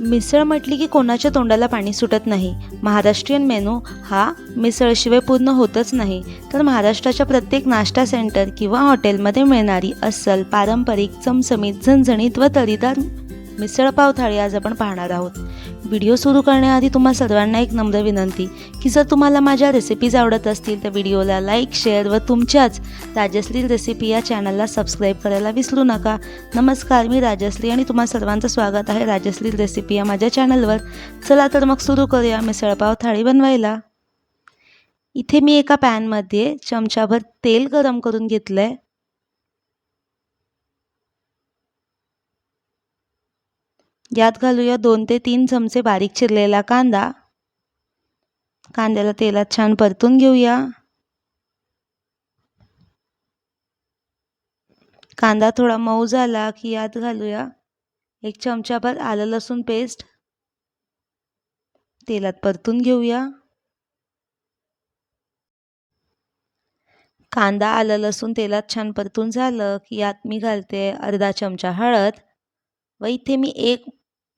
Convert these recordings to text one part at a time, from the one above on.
मिसळ म्हटली की कोणाच्या तोंडाला पाणी सुटत नाही. महाराष्ट्रीयन मेनू हा मिसळशिवाय पूर्ण होतच नाही. तर महाराष्ट्राच्या प्रत्येक नाश्ता सेंटर किंवा हॉटेलमध्ये मिळणारी अस्सल पारंपरिक चमचमीत झणझणीत व तरीदार मिसळपाव थाळी आज आपण पाहणार आहोत. व्हिडिओ सुरू करण्याआधी तुम्हा सर्वांना एक नम्र विनंती की जर तुम्हाला माझ्या रेसिपीज आवडत असतील तर व्हिडिओला लाईक शेअर व तुमच्याच राजश्री रेसिपी या चॅनलला सबस्क्राईब करायला विसरू नका. नमस्कार मी राजश्री आणि तुम्हा सर्वांचं स्वागत आहे राजश्री रेसिपी या माझ्या चॅनलवर चला तर मग सुरू करूया मिसळपाव थाळी बनवायला. इथे मी एका पॅनमध्ये चमचाभर तेल गरम करून घेतलं आहे यात घालूया दोन ते तीन चमचे बारीक चिरलेला कांदा. कांद्याला तेलात छान परतून घेऊया. कांदा थोडा मऊ झाला की यात घालूया एक चमचाभर आलं लसूण पेस्ट. तेलात परतून घेऊया. कांदा आलं लसूण तेलात छान परतून झालं की यात मी घालते अर्धा चमचा हळद. व इथे मी एक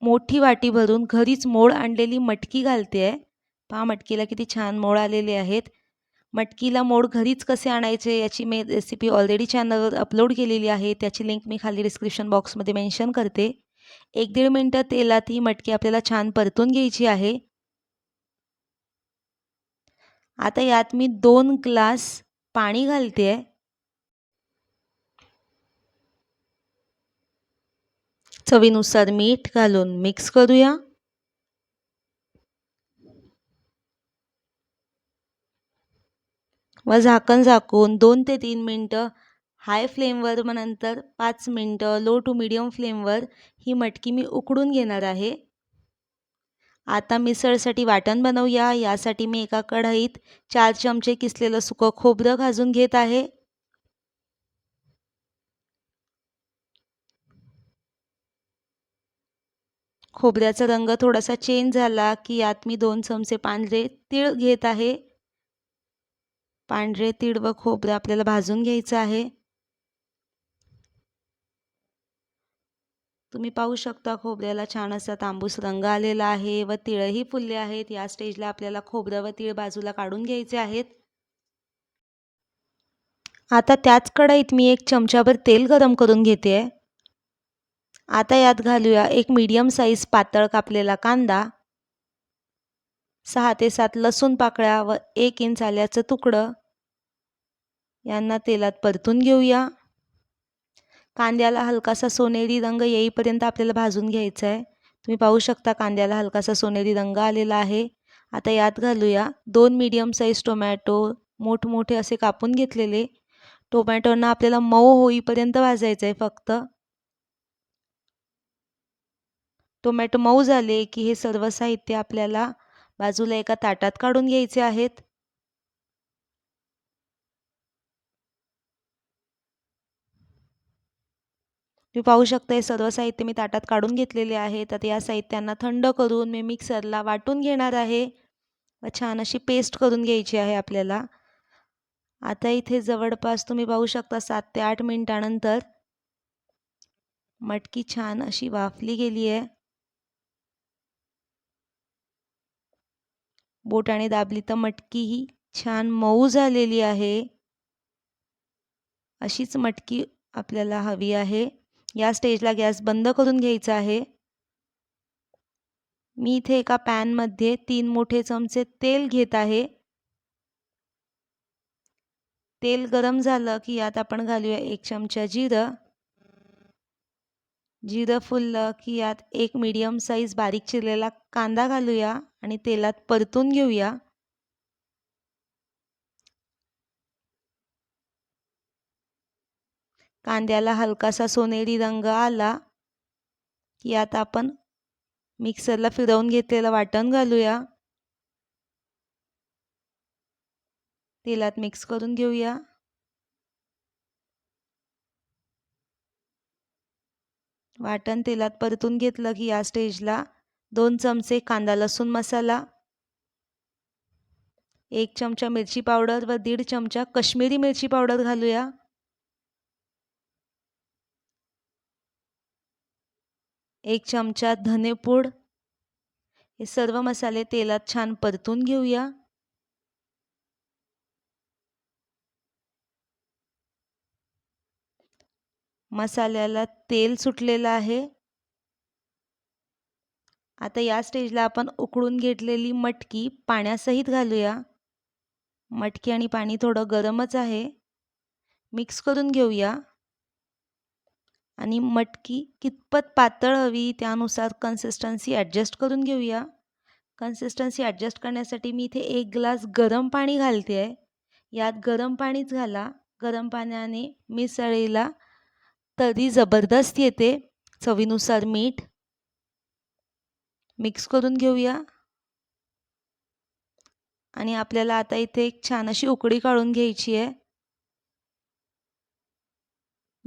मोठी वाटी भरून घरीच मोड आणलेली मटकी घालते आहे. पहा मटकीला किती छान मोड आलेले आहेत. मटकीला मोड घरीच कसे आणायचे याची मी रेसिपी ऑलरेडी चॅनलवर अपलोड केलेली आहे. त्याची लिंक मी खाली डिस्क्रिप्शन बॉक्समध्ये मेन्शन करते. एक दीड मिनटं तेलात ही मटकी आपल्याला छान परतून घ्यायची आहे. आता यात मी दोन ग्लास पाणी घालते आहे. चवीनुसार मीठ घालून मिक्स करूया. व झाकण झाकून दोन ते तीन मिनटं हाय फ्लेमवर मग नंतर पाच मिनटं लो टू मिडियम फ्लेमवर ही मटकी मी उकडून घेणार आहे. आता मिसळसाठी वाटण बनवूया. यासाठी मी एका कढईत चार चमचे किसलेलं सुकं खोबरं भाजून घेत आहे. खोबऱ्याचा रंग थोडासा चेंज झाला की यात मी दोन चमचे पांढरे तीळ घेत आहे. पांढरे तीळ व खोबरं आपल्याला भाजून घ्यायचं आहे. तुम्ही पाहू शकता खोबऱ्याला छान असा तांबूस रंग आलेला आहे व तिळही फुलले आहेत. या स्टेजला आपल्याला खोबरं व तीळ बाजूला काढून घ्यायचे आहेत. आता त्याच कढईत मी एक चमचाभर तेल गरम करून घेते. आहे आता यात घालूया एक मीडियम साईज पातळ कापलेला कांदा. सहा ते सात लसूण पाकळ्या व एक इंच आल्याचं तुकडं. यांना तेलात परतून घेऊया. कांद्याला हलकासा सोनेरी रंग येईपर्यंत आपल्याला भाजून घ्यायचा आहे तुम्ही पाहू शकता कांद्याला हलकासा सोनेरी रंग आलेला आहे. आता यात घालूया दोन मीडियम साईज टोमॅटो मोठमोठे असे कापून घेतलेले. टोमॅटोंना आपल्याला मऊ होईपर्यंत भाजायचं आहे फक्त. टोमॅटो मऊ झाले की हे सर्व साहित्य आपल्याला बाजूला एका ताटात काढून घ्यायचे आहेत. तुम्ही पाहू शकता हे सर्व साहित्य मी ताटात काढून घेतलेले आहेत आता या साहित्यांना थंड करून मी मिक्सरला वाटून घेणार आहे. व छान अशी पेस्ट करून घ्यायची आहे आपल्याला. आता इथे जवळपास तुम्ही पाहू शकता सात ते आठ मिनिटानंतर मटकी छान अशी वाफली गेली आहे. बोटाने दाबली तर मटकी ही छान मऊ झालेली आहे. अशीच मटकी आपल्याला हवी आहे. या स्टेजला गॅस बंद करून घ्यायचा आहे. मी इथे एका पॅनमध्ये तीन मोठे चमचे तेल घेत आहे. तेल गरम झालं की यात आपण घालूया एक चमचा जिरं. जिरं फुललं की यात एक मीडियम साईज बारीक चिरलेला कांदा घालूया आणि तेलात परतून घेऊया. कांद्याला हलकासा सोनेरी रंग आला की यात आपण मिक्सरला फिरवून घेतलेलं वाटण घालूया. तेलात मिक्स करून घेऊया. वाटण तेलात परतून घेतलं की या स्टेजला दोन चमचे कांदा लसूण मसाला एक चमचा मिरची पावडर व दीड चमचा कश्मीरी मिरची पावडर घालूया. एक चमचा धनेपूड. हे सर्व मसाले तेलात छान परतून घेऊया. मसाल्याला तेल सुटलेलं आहे. आता या स्टेजला आपण उकळून घेतलेली मटकी पाण्यासहित घालूया. मटकी आणि पाणी थोडं गरमच आहे. मिक्स करून घेऊया. आणि मटकी कितपत पातळ हवी त्यानुसार कन्सिस्टन्सी ॲडजस्ट करून घेऊया. कन्सिस्टन्सी ॲडजस्ट करण्यासाठी मी इथे एक ग्लास गरम पाणी घालते आहे यात गरम पाणीच घाला. गरम पाण्याने मिसळीला तरी जबरदस्त येते. चवीनुसार मीठ. मिक्स करून घेऊया. आणि आपल्याला आता इथे एक छान अशी उकडी काढून घ्यायची आहे.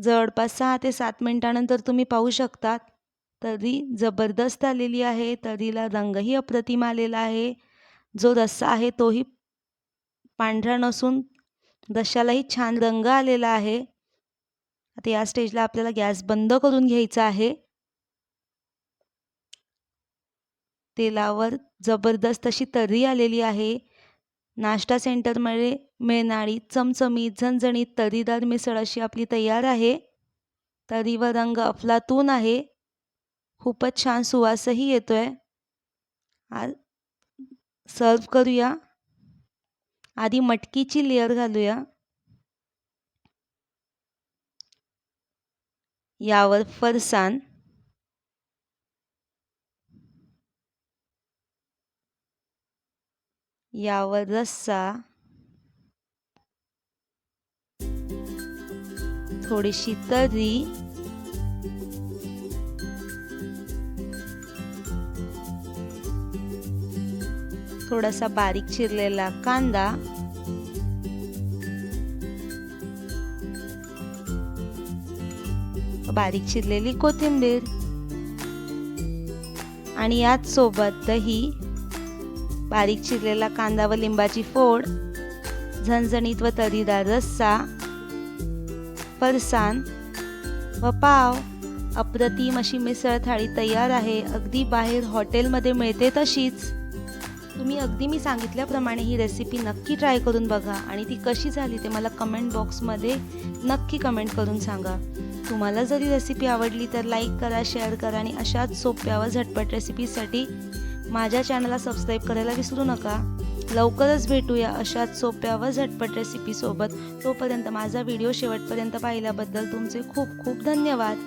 जवळपास सहा ते सात मिनटानंतर तुम्ही पाहू शकतात. तरी जबरदस्त आलेली आहे. तरीला रंगही अप्रतिम आलेला आहे. जो रस्सा आहे तोही पांढरा नसून रश्शालाही छान रंग आलेला आहे. आता या स्टेजला आपल्याला गॅस बंद करून घ्यायचा आहे. तेलावर जबरदस्त अशी तर्री आलेली आहे. नाश्ता सेंटरमध्ये मिळणारी चमचमीत झणझणीत तर्रीदार मिसळ अशी आपली तयार आहे. तर्रीवर रंग अफलातून आहे. खूपच छान सुवासही येतो आहे सर्व करूया. आधी मटकीची लेअर घालूया. यावर फरसाण यावर रस्सा थोडीशी तर्री थोडासा बारीक चिरलेला कांदा. बारीक चिरलेली कोथिंबीर. आणि याच सोबत दही बारीक चिरलेला कांदा व लिंबाची फोड झणझणीत व तरीदार रस्सा फरसाण व पाव. अप्रतिम अशी मिसळ थाळी तयार आहे. अगदी बाहेर हॉटेलमध्ये मिळते तशीच. तुम्ही अगदी मी सांगितल्याप्रमाणे ही रेसिपी नक्की ट्राय करून बघा. आणि ती कशी झाली ते मला कमेंट बॉक्समध्ये नक्की कमेंट करून सांगा. तुम्हाला जरी रेसिपी आवडली तर लाईक करा शेअर करा आणि अशाच सोप्या व झटपट रेसिपीसाठी माझ्या चॅनलला सबस्क्राईब करायला विसरू नका. लवकरच भेटूया अशाच सोप्या व झटपट रेसिपीसोबत तोपर्यंत माझा व्हिडिओ शेवटपर्यंत पाहिल्याबद्दल तुमचे खूप खूप धन्यवाद.